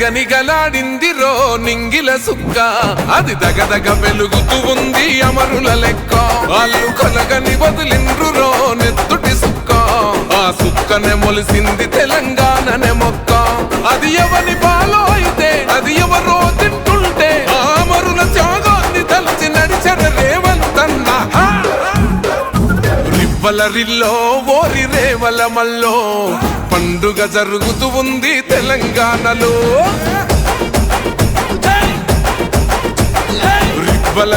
నిగనిగలాడిందిరో రో నింగిల సుక్క. అది దగదగ వెలుగుతూ ఉంది అమరుల లెక్క. వాళ్ళు కొలగని వదిలిండ్రురో నెత్తుటి సుక్క. ఆ సుక్కనే మొలిసింది తెలంగాణ రివ్వల రిల్లో ఓరి రేవల మల్లో పండుగ జరుగుతూ ఉంది తెలంగాణలో. రివ్వల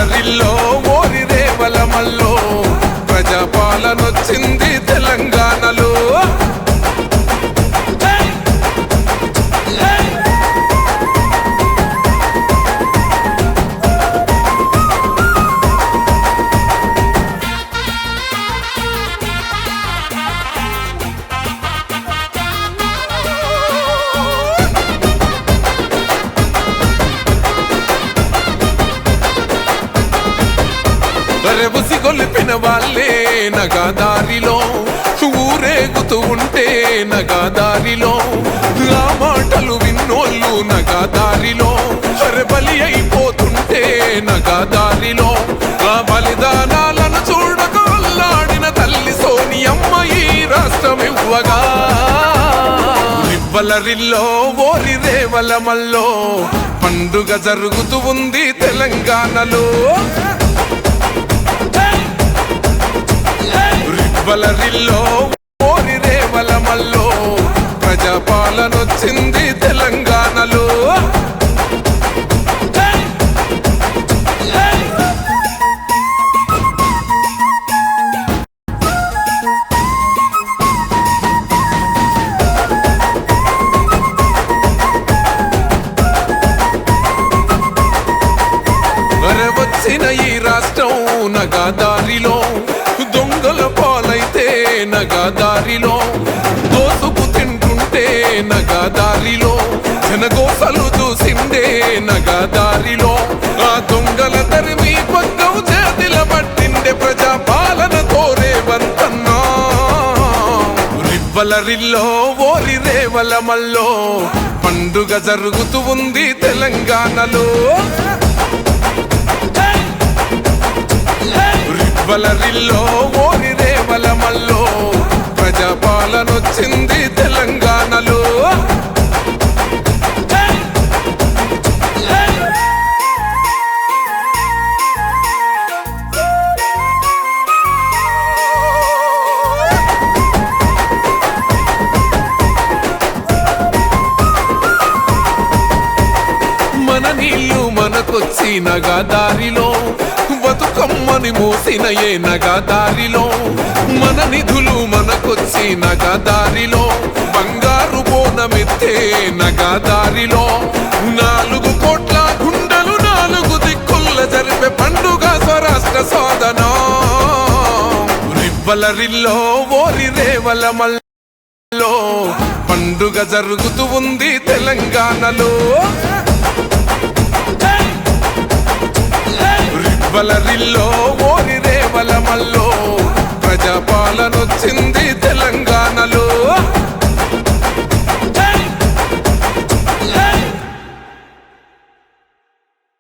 రెబుసి వాళ్ళే నగాదారిలో. ఊరేగుతూ ఉంటే నగాదారిలో. ఆ మాటలు విన్నోళ్ళు నగాదారిలో. బలి అయిపోతుంటే నగాదారిలో. ఆ బలిదానాలను చూడక అల్లాడిన తల్లి సోనియమ్మ ఈ రాష్ట్రం ఇవ్వగా రివ్వల ఓరి రేవల మల్లో పండుగ జరుగుతూ ఉంది తెలంగాణలో. రివ్వల రిల్లో ఓరి రేవల మల్లో ప్రజాపాలన వచ్చింది తెలంగాణలో వచ్చిన ఈ రాష్ట్రం నగాదారిలో నగా దారిలో దోసుకు తింటుంటే నగాదారిలో జనగోసలు చూసిందే నగాదారిలో ఆ దొంగల తరిమి పక్కం చేతిల పట్టిండే ప్రజా పాలన కోరే వంతన్నా. రివ్వల రిల్లో ఓరి రేవల మల్లో పండుగ జరుగుతూ ఉంది తెలంగాణలో. రివ్వల రిల్లో వచ్చింది తెలంగాణలో. మన నీళ్ళు మనకొచ్చినగా దారిలో బతుకమ్మని మోసిన ఏ నగా దారిలో మన నిధులు మనకొచ్చి నగా దారిలో బంగారు బోనమెత్తే నగా దారిలో నాలుగు కోట్ల గుండెలు నాలుగు దిక్కుల్ల జరిపే పండుగ స్వరాష్ట్ర సాధన. రివ్వల రిల్లో ఓరి రేవల మల్లో పండుగ జరుగుతూ ఉంది తెలంగాణలో. రివ్వల రేవల వచ్చింది తెలంగాణ.